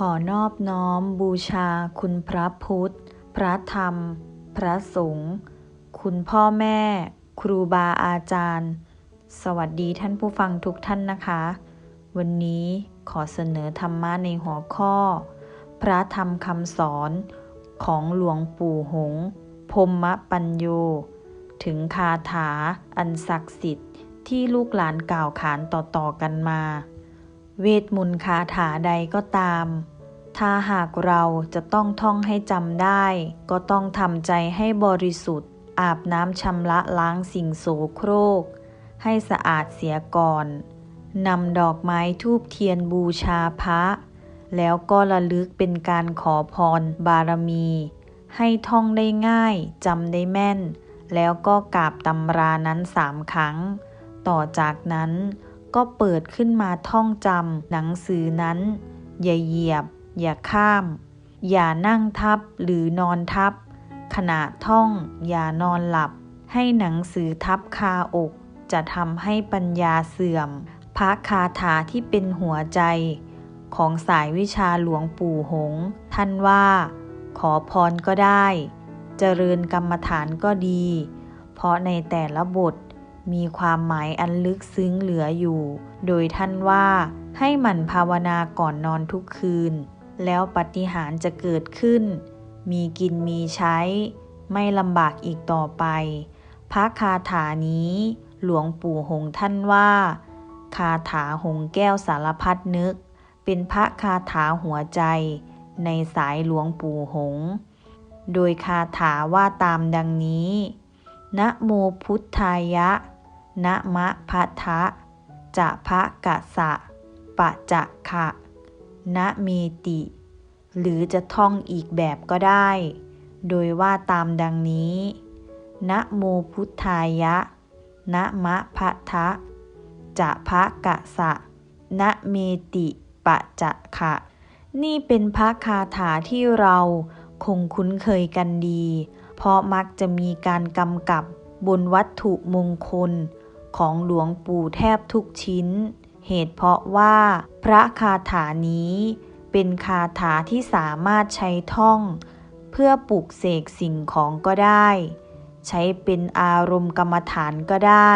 ขอนอบน้อมบูชาคุณพระพุทธ พระธรรม พระสงฆ์ คุณพ่อแม่ ครูบาอาจารย์ สวัสดีท่านผู้ฟังทุกท่านนะคะ วันนี้ขอเสนอธรรมะในหัวข้อ พระธรรมคำสอนของหลวงปู่หงพรหมปัญโย ถึงคาถาอันศักดิ์สิทธิ์ที่ลูกหลานกล่าวขานต่อๆกันมา เวทมนต์คาถาใดก็ตาม ถ้าหากเราจะต้องท่องให้จำได้ ก็ต้องทำใจให้บริสุทธิ์ อาบน้ำชำระล้างสิ่งโสโครก ให้สะอาดเสียก่อนนำดอกไม้ทูบเทียนบูชาพระ แล้วก็ระลึกเป็นการขอพรบารมี ให้ท่องได้ง่ายจำได้แม่น แล้วก็กราบตำรานั้นสามครั้ง ต่อจากนั้น ก็เปิดขึ้นมาท่องจำหนังสือนั้น อย่าเหยียบ อย่าข้าม อย่านั่งทับหรือนอนทับ ขณะท่องอย่านอนหลับ ให้หนังสือทับคาอก จะทำให้ปัญญาเสื่อม พระคาถาที่เป็นหัวใจ ของสายวิชาหลวงปู่หง ท่านว่า ขอพรก็ได้ เจริญกรรมฐานก็ดี เพราะในแต่ละบท มีความหมายอันลึกซึ้งเหลืออยู่ โดยท่านว่าให้หมั่นภาวนาก่อนนอนทุกคืน แล้วปฏิหารจะเกิดขึ้น มีกินมีใช้ ไม่ลำบากอีกต่อไป พระคาถานี้ หลวงปู่หงท่านว่า คาถาหงแก้วสารพัดนึก เป็นพระคาถาหัวใจ ในสายหลวงปู่หง โดยคาถาว่าตามดังนี้ นะโมพุทธายะ นะมะพะทะจะพะกะสะปะจะขะนะเมติ หรือจะท่องอีกแบบก็ได้ โดยว่าตามดังนี้นะโมพุทธายะนะมะพะทะจะพะกะสะนะเมติปะจะขะ นี่เป็นพระคาถาที่เราคงคุ้นเคยกันดี เพราะมักจะมีการกำกับบนวัตถุมงคล ของหลวงปู่แทบทุกชิ้น เหตุเพราะว่าพระคาถานี้เป็นคาถาที่สามารถใช้ท่อง เพื่อปลุกเสกสิ่งของก็ได้ ใช้เป็นอารมณ์กรรมฐานก็ได้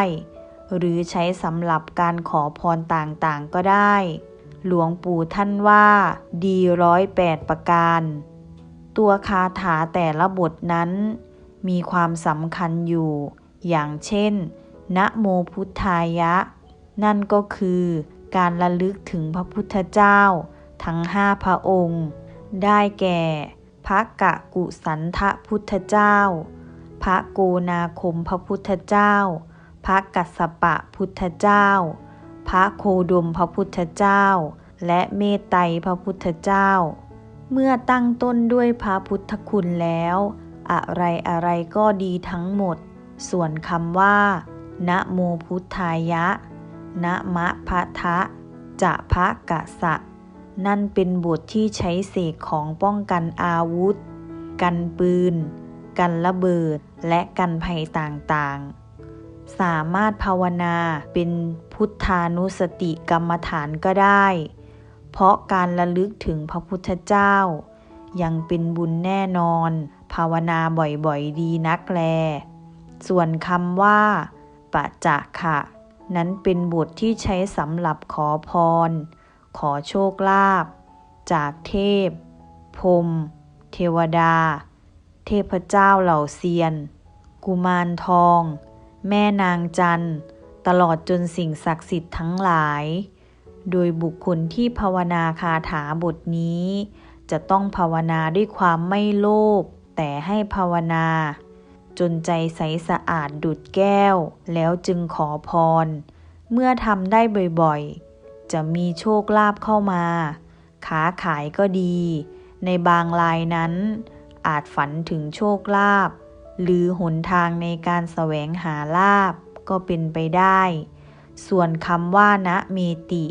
หรือใช้สำหรับการขอพรต่างๆก็ได้ หลวงปู่ท่านว่า ดีร้อยแปดประการ ตัวคาถาแต่ละบทนั้น มีความสำคัญอยู่ อย่างเช่น นะโมพุทธายะ นั่นก็คือการระลึกถึงพระพุทธเจ้า ทั้งห้าพระองค์ ได้แก่ พระกะกุสันทะพุทธเจ้า พระโกนาคมพระพุทธเจ้า พระกัสสปะพุทธเจ้า พระโคดมพระพุทธเจ้า และเมตไตรพระพุทธเจ้า เมื่อตั้งต้นด้วยพระพุทธคุณแล้ว อะไรอะไรก็ดีทั้งหมด ส่วนคำว่า นะโมพุทธายะ นะมะพะทะ จะพะกะสะ นั่นเป็นบทที่ใช้เสกของป้องกันอาวุธ กันปืน กันระเบิด และกันภัยต่างๆ สามารถภาวนาเป็นพุทธานุสติกรรมฐานก็ได้ เพราะการระลึกถึงพระพุทธเจ้า ยังเป็นบุญแน่นอน ภาวนาบ่อยๆดีนักแล ส่วนคำว่า ปะจะค่ะนั้นเป็นบทที่ใช้สำหรับขอพร ขอโชคลาภจากเทพ พรม เทวดา เทพเจ้าเหล่าเซียน กุมารทอง แม่นางจันตลอดจนสิ่งศักดิ์สิทธิ์ทั้งหลาย โดยบุคคลที่ภาวนาคาถาบทนี้ จะต้องภาวนาด้วยความไม่โลภแต่ให้ภาวนา จนใจใสสะอาดดุดแก้ว แล้วจึงขอพร เมื่อทำได้บ่อยๆ จะมีโชคลาภเข้ามาขาขายก็ดี ในบางรายนั้น อาจฝันถึงโชคลาภหรือหนทางในการแสวงหาลาภก็เป็นไปได้ ส่วนคำว่านะเมติ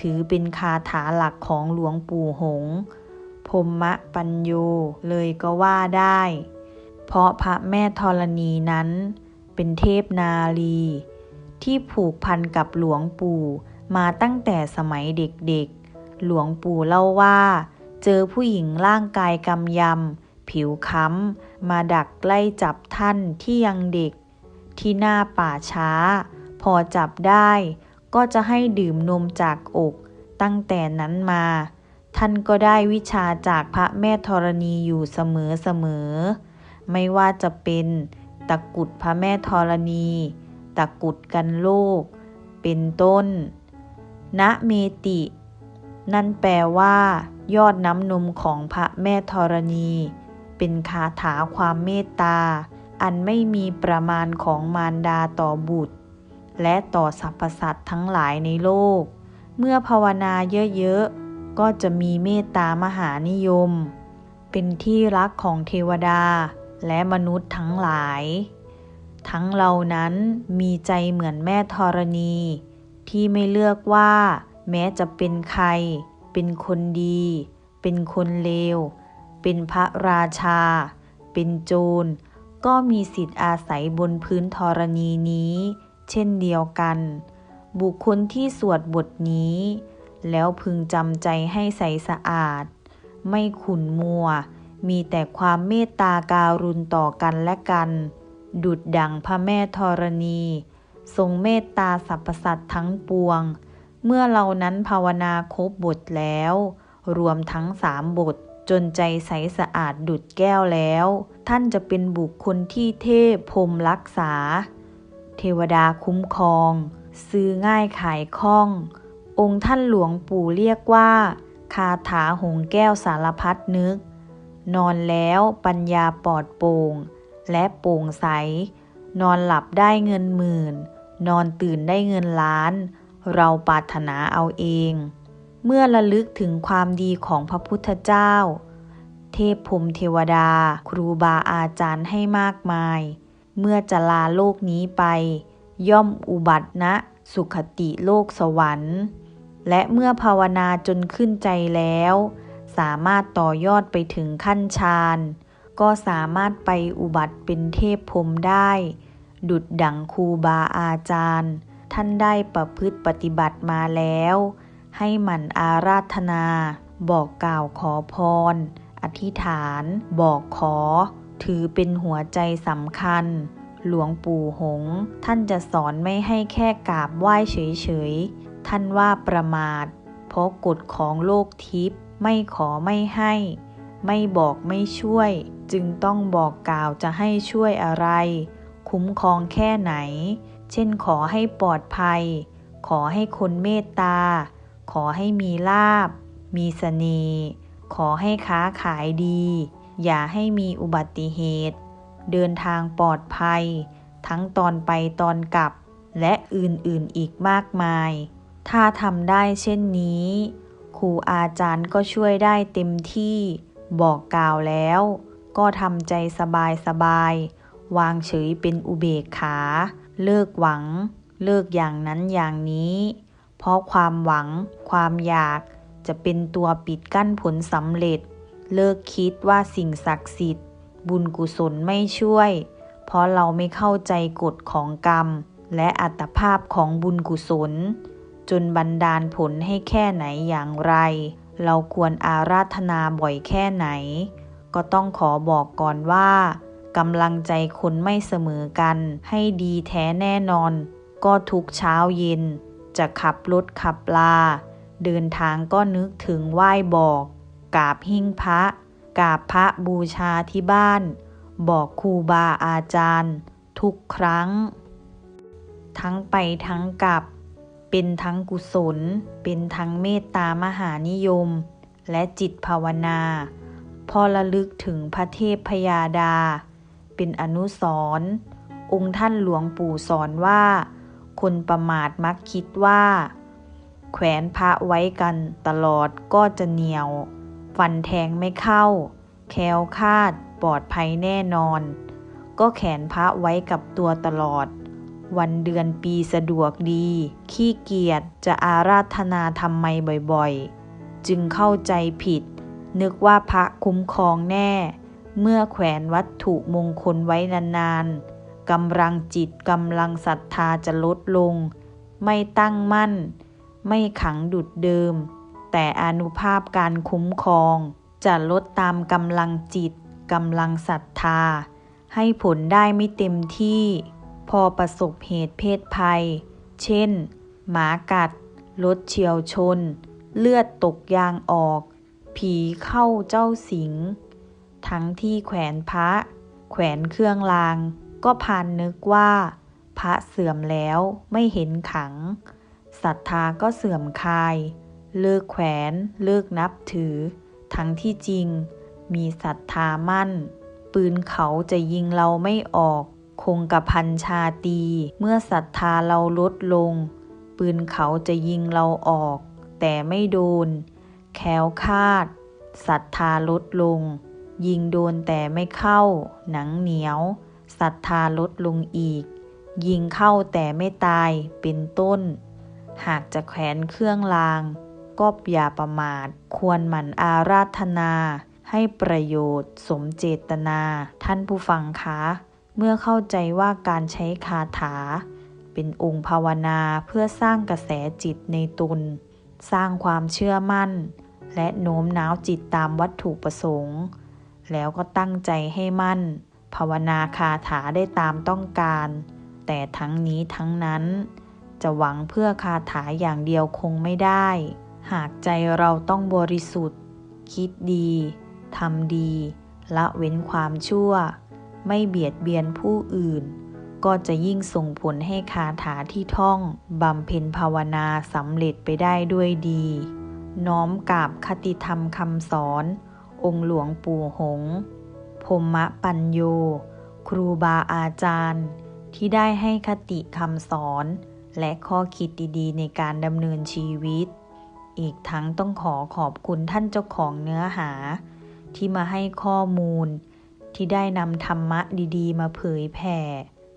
ถือเป็นคาถาหลักของหลวงปู่หงพมมะปัญโยเลยก็ว่าได้ เพราะพระแม่ธรณีนั้น เป็นเทพนาลี ที่ผูกพันกับหลวงปู่มาตั้งแต่สมัยเด็กๆ หลวงปู่เล่าว่า เจอผู้หญิงร่างกายกำยำ ผิวค้ำ มาดักไล่จับท่านที่ยังเด็ก ที่หน้าป่าช้า พอจับได้ก็จะให้ดื่มนมจากอกตั้งแต่นั้นมา ท่านก็ได้วิชาจากพระแม่ธรณีอยู่เสมอเสมอ ไม่ว่าจะเป็นตะกุดพระแม่ธรณี ตะกุดกันโลก เป็นต้น ณ เมติ นั่นแปลว่า ยอดน้ำนมของพระแม่ธรณี เป็นคาถาความเมตตา อันไม่มีประมาณของมารดาต่อบุตร และต่อสรรพสัตว์ทั้งหลายในโลก เมื่อภาวนาเยอะๆ ก็จะมีเมตตามหานิยม เป็นที่รักของเทวดา และมนุษย์ทั้งหลาย ทั้งเรานั้นมีใจเหมือนแม่ธรณี ที่ไม่เลือกว่า แม้จะเป็นใคร เป็นคนดี เป็นคนเลว เป็นพระราชา เป็นโจร ก็มีสิทธิ์อาศัยบนพื้นธรณีนี้ เช่นเดียวกัน บุคคลที่สวดบทนี้ แล้วพึงจำใจให้ใสสะอาด ไม่ขุนมัว มีแต่ความเมตตาการุณต่อกันและกัน ดุดดังพระแม่ธรณี ทรงเมตตาสรรพสัตว์ทั้งปวง เมื่อเรานั้นภาวนาครบบทแล้ว รวมทั้งสามบทจนใจใสสะอาดดุดแก้วแล้ว ท่านจะเป็นบุคคลที่เทพพรมรักษา เทวดาคุ้มครอง ซื้อง่ายขายคล่อง องค์ท่านหลวงปู่เรียกว่า คาถาหงแก้วสารพัดนึก นอนแล้วปัญญาปลอดโปร่งและโปร่งใส นอนหลับได้เงินหมื่น นอนตื่นได้เงินล้าน เราปรารถนาเอาเอง เมื่อระลึกถึงความดีของพระพุทธเจ้า เทพพรมเทวดา ครูบาอาจารย์ให้มากมาย เมื่อจะลาโลกนี้ไป ย่อมอุบัติณสุขติโลกสวรรค์ และเมื่อภาวนาจนขึ้นใจแล้ว สามารถต่อยอดไปถึงขั้นฌาน ก็สามารถไปอุบัติเป็นเทพพรมได้ ดุดดังครูบาอาจารย์ ท่านได้ประพฤติปฏิบัติมาแล้ว ให้หมั่นอาราธนา บอกกล่าวขอพร อธิษฐาน บอกขอ ถือเป็นหัวใจสำคัญ หลวงปู่หง ท่านจะสอนไม่ให้แค่กราบไหว้เฉยๆ ท่านว่าประมาท เพราะกฎของโลกทิพย์ ไม่ขอไม่ให้ ไม่บอกไม่ช่วย จึงต้องบอกกล่าวจะให้ช่วยอะไร คุ้มครองแค่ไหน เช่นขอให้ปลอดภัย ขอให้คนเมตตา ขอให้มีลาบ มีสเสน่ห์ขอให้ค้าขายดี อย่าให้มีอุบัติเหตุ เดินทางปลอดภัย ทั้งตอนไปตอนกลับ และอื่นๆอีกมากมาย ถ้าทำได้เช่นนี้ ครูอาจารย์ก็ช่วยได้เต็มที่ บอกกล่าวแล้ว ก็ทำใจสบายสบาย วางเฉยเป็นอุเบกขา เลิกหวัง เลิกอย่างนั้นอย่างนี้ เพราะความหวัง ความอยากจะเป็นตัวปิดกั้นผลสำเร็จ เลิกคิดว่าสิ่งศักดิ์สิทธิ์ บุญกุศลไม่ช่วย เพราะเราไม่เข้าใจกฎของกรรม และอัตภาพของบุญกุศล จนบันดาลผลให้แค่ไหนอย่างไร เราควรอาราธนาบ่อยแค่ไหน ก็ต้องขอบอกก่อนว่ากำลังใจคนไม่เสมอกัน ให้ดีแท้แน่นอน ก็ทุกเช้าเย็น จะขับรถขับลา เดินทางก็นึกถึงไหว้บอกกราบหิ้งพระกราบพระบูชาที่บ้าน บอกครูบาอาจารย์ ทุกครั้ง ทั้งไปทั้งกลับ เป็นทั้งกุศล เป็นทั้งเมตตามหานิยม และจิตภาวนา พอระลึกถึงพระเทพพยาดา เป็นอนุสรองค์ท่านหลวงปู่สอนว่า คนประมาทมักคิดว่า แขวนพระไว้กันตลอดก็จะเหนียว ฟันแทงไม่เข้า แคล้วคาดปลอดภัยแน่นอน ก็แขนพระไว้กับตัวตลอด วันเดือนปีสะดวกดี ขี้เกียจจะอาราธนาทำไมบ่อยๆ จึงเข้าใจผิด นึกว่าพระคุ้มครองแน่ เมื่อแขวนวัตถุมงคลไว้นานๆกำลังจิตกำลังศรัทธาจะลดลง ไม่ตั้งมั่น ไม่ขังดุดเดิม แต่อนุภาพการคุ้มครอง จะลดตามกำลังจิตกำลังศรัทธา ให้ผลได้ไม่เต็มที่ พอประสบเหตุเพศภัย เช่น หมากัด รถเฉียวชน เลือดตกยางออก ผีเข้าเจ้าสิง ทั้งที่แขวนพระ แขวนเครื่องราง ก็พานนึกว่า พระเสื่อมแล้วไม่เห็นขัง ศรัทธาก็เสื่อมคาย เลิกแขวนเลิกนับถือ ทั้งที่จริง มีศรัทธามั่น ปืนเขาจะยิงเราไม่ออก คงกระพันชาตี เมื่อศรัทธาเราลดลง ปืนเขาจะยิงเราออก แต่ไม่โดน แควคาดศรัทธาลดลง ยิงโดนแต่ไม่เข้า หนังเหนียวศรัทธาลดลงอีก ยิงเข้าแต่ไม่ตายเป็นต้น หากจะแขวนเครื่องราง ก็อย่าประมาท ควรหมั่นอาราธนา ให้ประโยชน์ สมเจตนา ท่านผู้ฟังคะ เมื่อเข้าใจว่าการใช้คาถา เป็นองค์ภาวนาเพื่อสร้างกระแสจิตในตน สร้างความเชื่อมั่น และโน้มน้าวจิตตามวัตถุประสงค์ แล้วก็ตั้งใจให้มั่น ภาวนาคาถาได้ตามต้องการ แต่ทั้งนี้ทั้งนั้น จะหวังเพื่อคาถาอย่างเดียวคงไม่ได้ หากใจเราต้องบริสุทธิ์ คิดดีทำดี ละเว้นความชั่ว ไม่เบียดเบียนผู้อื่น ก็จะยิ่งส่งผลให้คาถาที่ท่องบำเพ็ญภาวนาสำเร็จไปได้ด้วยดี น้อมกราบคติธรรมคำสอน องค์หลวงปู่หงพรหมปัญโย ครูบาอาจารย์ ที่ได้ให้คติคำสอน และข้อคิดดีๆ ในการดำเนินชีวิต อีกทั้งต้องขอขอบคุณท่านเจ้าของเนื้อหา ที่มาให้ข้อมูล ที่ได้นำธรรมะดีๆ มาเผยแผ่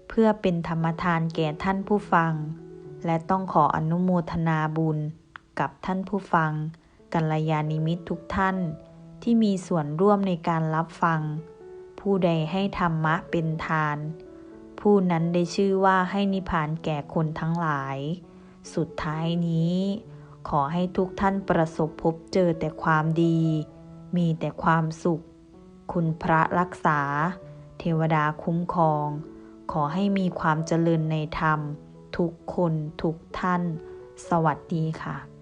เพื่อเป็นธรรมทานแก่ท่านผู้ฟัง และต้องขออนุโมทนาบุญกับท่านผู้ฟัง กัลยาณิมิตรทุกท่าน ที่มีส่วนร่วมในการรับฟัง ผู้ใดให้ธรรมะเป็นทาน ผู้นั้นได้ชื่อว่าให้นิพพานแก่คนทั้งหลาย สุดท้ายนี้ขอให้ทุกท่านประสบพบเจอแต่ความดี มีแต่ความสุข คุณพระรักษา เทวดาคุ้มครอง ขอให้มีความเจริญในธรรม ทุกคนทุกท่าน สวัสดีค่ะ